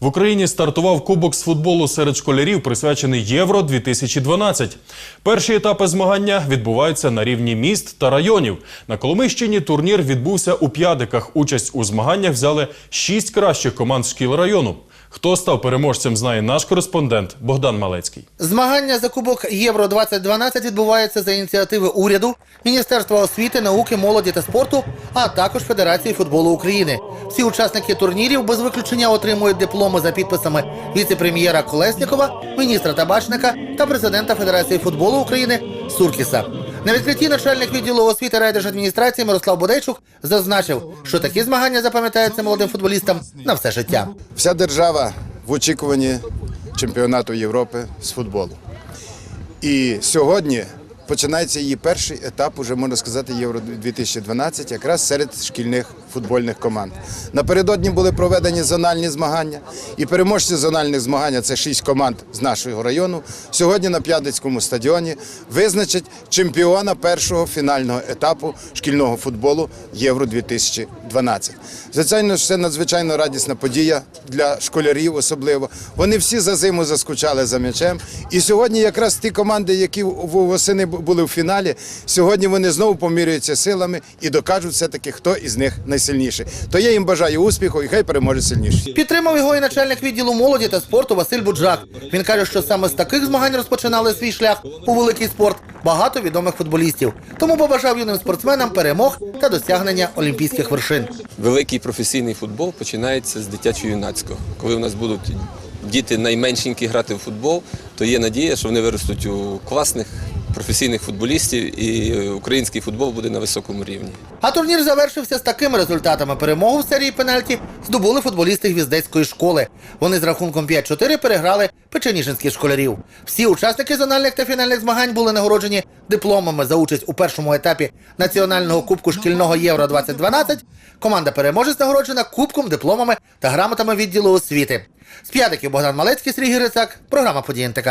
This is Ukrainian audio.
В Україні стартував кубок з футболу серед школярів, присвячений Євро 2012. Перші етапи змагання відбуваються на рівні міст та районів. На Коломийщині турнір відбувся у п'ядиках. Участь у змаганнях взяли шість кращих команд шкіл району. Хто став переможцем, знає наш кореспондент Богдан Малецький. Змагання за Кубок Євро 2012 відбуваються за ініціативи уряду, Міністерства освіти, науки, молоді та спорту, а також Федерації футболу України. Всі учасники турнірів без виключення отримують дипломи за підписами віце-прем'єра Колеснікова, міністра табачника та президента Федерації футболу України Суркіса. На відкритті начальник відділу освіти райдержадміністрації Мирослав Бодейчук зазначив, що такі змагання запам'ятаються молодим футболістам на все життя. Вся держава в очікуванні чемпіонату Європи з футболу. І сьогодні починається її перший етап, уже можна сказати, Євро 2012, якраз серед шкільних футбольних команд. Напередодні були проведені зональні змагання, і переможці зональних змагань це шість команд з нашого району. Сьогодні на П'ядицькому стадіоні визначать чемпіона першого фінального етапу шкільного футболу Євро 2012. Звичайно, це надзвичайно радісна подія для школярів, особливо. Вони всі за зиму заскучали за м'ячем. І сьогодні якраз ті команди, які восени бу- були в фіналі, сьогодні вони знову поміряються силами і докажуть все-таки, хто із них найсильніший. То я їм бажаю успіху і хай переможе сильніший. Підтримав його і начальник відділу молоді та спорту Василь Буджак. Він каже, що саме з таких змагань розпочинали свій шлях у великий спорт багато відомих футболістів. Тому побажав юним спортсменам перемог та досягнення олімпійських вершин. Великий професійний футбол починається з дитячо-юнацького. Коли у нас будуть діти найменшенькі грати в футбол, то є надія, що вони виростуть у класних професійних футболістів і український футбол буде на високому рівні. А турнір завершився з такими результатами. Перемогу в серії пенальті здобули футболісти гвіздецької школи. Вони з рахунком 5-4 переграли печеніжинських школярів. Всі учасники зональних та фінальних змагань були нагороджені дипломами за участь у першому етапі національного кубку шкільного Євро 2012. Команда переможець нагороджена кубком, дипломами та грамотами відділу освіти. З п'ятиків Богдан Малецький, Сергій Грицак, програма «Події НТК».